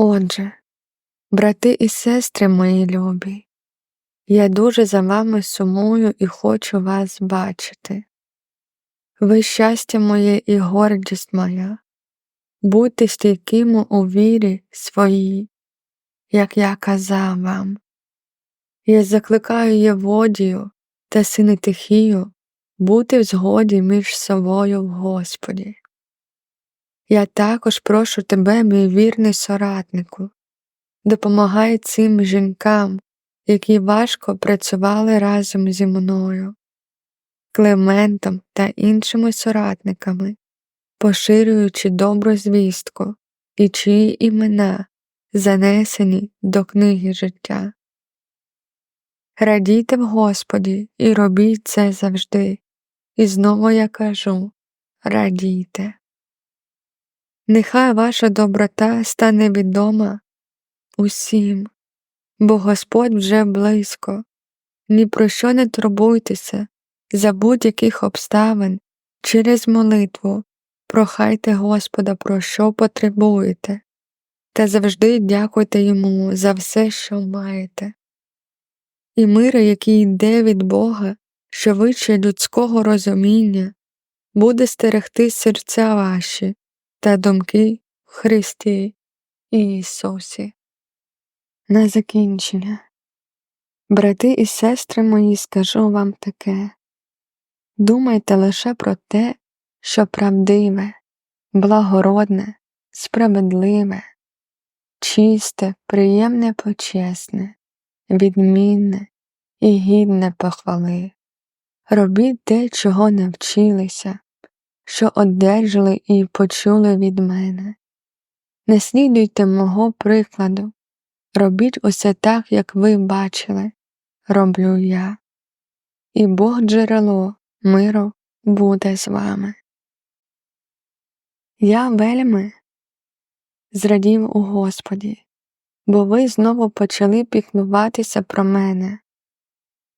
Отже, брати і сестри мої любі, я дуже за вами сумую і хочу вас бачити. Ви щастя моє і гордість моя, будьте стійкими у вірі своїй, як я казав вам. Я закликаю Єводію та Синетихію бути в згоді між собою в Господі. Я також прошу тебе, мій вірний соратнику, допомагай цим жінкам, які важко працювали разом зі мною, Клементом та іншими соратниками, поширюючи добру звістку і чиї імена занесені до книги життя. Радійте в Господі і робіть це завжди, і знову я кажу радійте. Нехай ваша доброта стане відома усім, бо Господь вже близько, ні про що не турбуйтеся, за будь-яких обставин через молитву. Прохайте Господа, про що потребуєте, та завжди дякуйте йому за все, що маєте. І мир, який йде від Бога, що вище людського розуміння, буде стерегти серця ваші та думки в Христі Ісусі. На закінчення, брати і сестри мої, скажу вам таке думайте лише про те, що правдиве, благородне, справедливе, чисте, приємне, почесне, відмінне і гідне похвали. Робіть те, чого навчилися, що одержали і почули від мене. Не слідуйте мого прикладу, робіть усе так, як ви бачили, роблю я, і Бог джерело миру буде з вами. Я вельми зрадів у Господі, бо ви знову почали піклуватися про мене.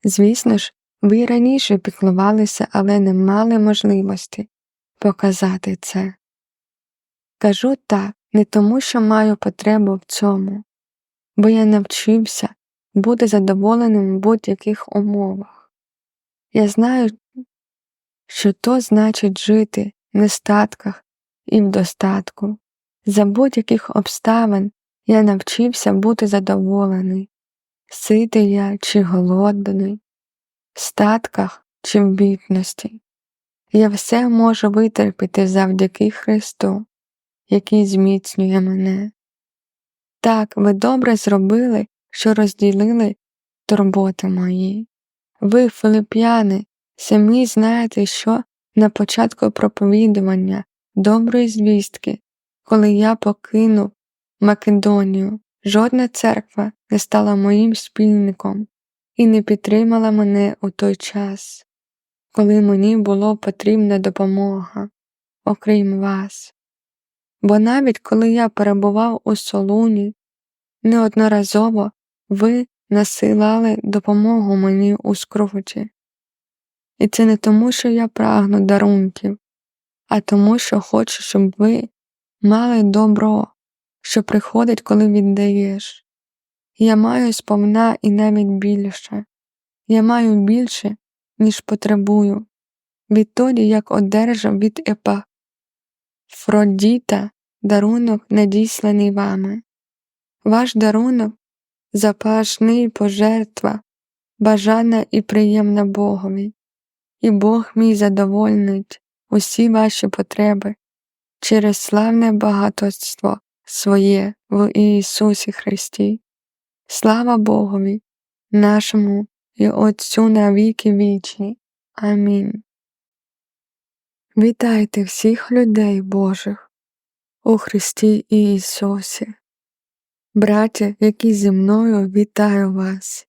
Звісно ж, ви раніше піклувалися, але не мали можливості показати це. Кажу так не тому, що маю потребу в цьому, бо я навчився бути задоволеним в будь-яких умовах. Я знаю, що то значить жити в нестатках і в достатку. За будь-яких обставин я навчився бути задоволений, ситий я чи голодний, в статках чи в бідності. Я все можу витерпіти завдяки Христу, який зміцнює мене. Так, ви добре зробили, що розділили турботи мої. Ви, филип'яни, самі знаєте, що на початку проповідування доброї звістки, коли я покинув Македонію, жодна церква не стала моїм спільником і не підтримала мене у той час коли мені було потрібна допомога, окрім вас. Бо навіть коли я перебував у солуні, неодноразово ви насилали допомогу мені у скруті. І це не тому, що я прагну дарунків, а тому, що хочу, щоб ви мали добро, що приходить, коли віддаєш. Я маю сповна і навіть більше. Я маю більше, ніж потребую, відтоді як одержав від Епафродіта дарунок, надісланий вами. Ваш дарунок запашний пожертва, бажана і приємна Богові, і Бог мій задовольнить усі ваші потреби через славне багатство своє в Ісусі Христі. Слава Богові, нашому і Отцю на віки вічні. Амінь. Вітайте всіх людей Божих у Христі Ісусі. Браття, які зі мною вітаю вас.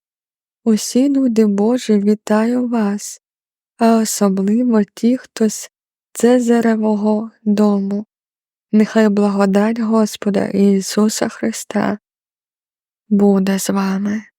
Усі люди Божі вітаю вас, а особливо ті, хто з Цезаревого дому. Нехай благодать Господа Ісуса Христа буде з вами.